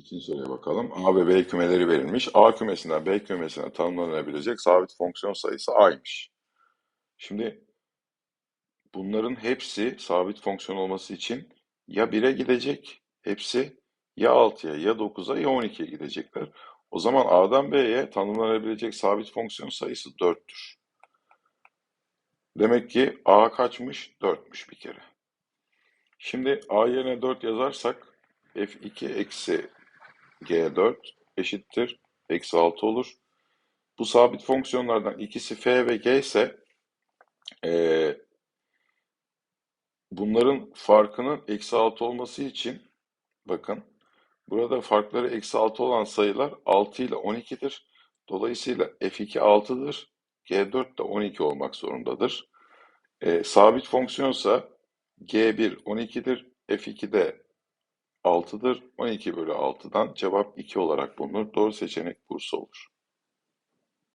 İkinci soruya bakalım. A ve B kümeleri verilmiş. A kümesinden B kümesine tanımlanabilecek sabit fonksiyon sayısı A'ymış. Şimdi bunların hepsi sabit fonksiyon olması için ya 1'e gidecek, hepsi ya 6'ya, ya 9'a, ya 12'ye gidecekler. O zaman A'dan B'ye tanımlanabilecek sabit fonksiyon sayısı 4'tür. Demek ki A kaçmış? 4'müş bir kere. Şimdi A yerine 4 yazarsak F2 eksi G4 eşittir. Eksi 6 olur. Bu sabit fonksiyonlardan ikisi F ve G ise eee, bunların farkının eksi 6 olması için bakın burada farkları eksi 6 olan sayılar 6 ile 12'dir. Dolayısıyla F2 6'dır. G4 de 12 olmak zorundadır. Eee, sabit fonksiyonsa G1 12'dir. F2 de 6'dır. 12 bölü 6'dan cevap 2 olarak bulunur. Doğru seçenek Bursa olur.